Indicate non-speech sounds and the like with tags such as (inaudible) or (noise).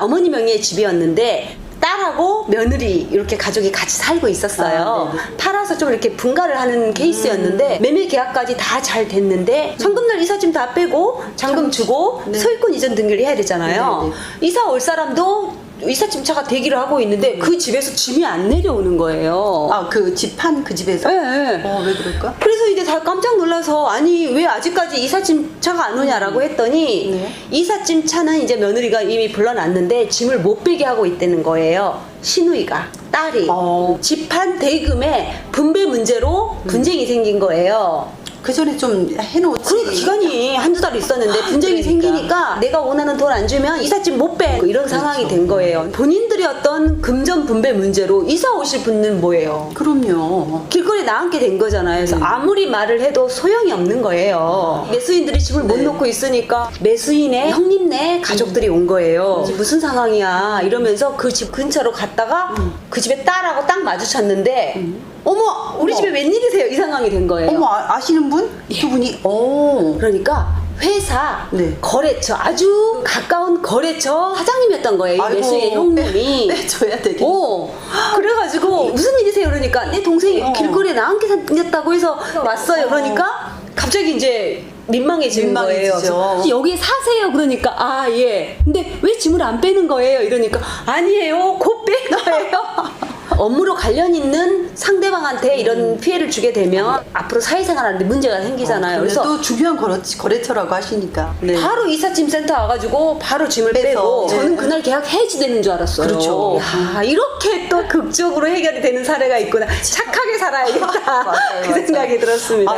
어머니 명의의 집이었는데 딸하고 며느리 이렇게 가족이 같이 살고 있었어요. 아, 네네. 팔아서 좀 이렇게 분가를 하는 케이스였는데 매매 계약까지 다 잘 됐는데 현금날 이삿짐 다 빼고 잔금 주고 네. 소유권 이전 등기를 해야 되잖아요. 네네. 이사 올 사람도 이삿짐 차가 대기를 하고 있는데 그 집에서 짐이 안 내려오는 거예요. 아, 그집판그 집에서? 예, 예. 어, 왜 그럴까? 그래서 이제 다 깜짝 놀라서 아니 왜 아직까지 이삿짐 차가 안 오냐라고 했더니 네. 이삿짐 차는 이제 며느리가 이미 불러놨는데 짐을 못 빼게 하고 있다는 거예요. 시누이가 딸이 어. 집한 대금의 분배 문제로 분쟁이 생긴 거예요. 그 전에 좀 해놓지. 그 기간이 한두 달 있었는데 분쟁이 그러니까. 생기니까 내가 원하는 돈 안 주면 이삿짐 못 빼. 이런 상황이 그렇죠. 된 거예요. 본인들이 어떤 금전 분배 문제로 이사 오실 분은 뭐예요? 그럼요. 길거리에 나앉게 된 거잖아요. 그래서 음. 아무리 말을 해도 소용이 없는 거예요. 매수인들이 집을 못 네. 놓고 있으니까 매수인의 형님네 가족들이 온 거예요. 음. 무슨 상황이야 이러면서 그 집 근처로 갔다가 그 집에 딸하고 딱 마주쳤는데 어머 우리 음. 어머. 집에 웬일이세요? 이 상황이 된 거예요. 어머, 아, 시는 분? 두 분이? 오. 그러니까 회사 네. 거래처 아주 가까운 거래처 사장님이었던 거예요. 이 아이고. 매수인의 형님이. 네, 줘야 되겠네. 오, 그래가지고 무슨 일이세요? 그러니까 내 동생이 어. 길거리에 나앉게 생겼다고 해서 왔어요. 그러니까 갑자기 이제 민망해지는 민망해지죠. 거예요. 그래서 여기 사세요. 그러니까 아 예. 근데 왜 짐을 안 빼는 거예요? 이러니까 아니에요. 곧 뺄 거예요. (laughs) 업무로 관련 있는 상대방한테 이런 피해를 주게 되면 앞으로 사회생활하는데 문제가 생기잖아요. 그래서 그래서 또 중요한 거래, 거래처라고 하시니까. 네. 바로 이삿짐 센터 와가지고 바로 짐을 빼서. 빼고 네. 저는 그날 계약 해지되는 줄 알았어요. 그렇죠. 야, 이렇게 또 극적으로 해결이 되는 사례가 있구나. 착하게 살아야겠다. (laughs) 맞아요, 그 생각이 맞아요. 들었습니다. 아,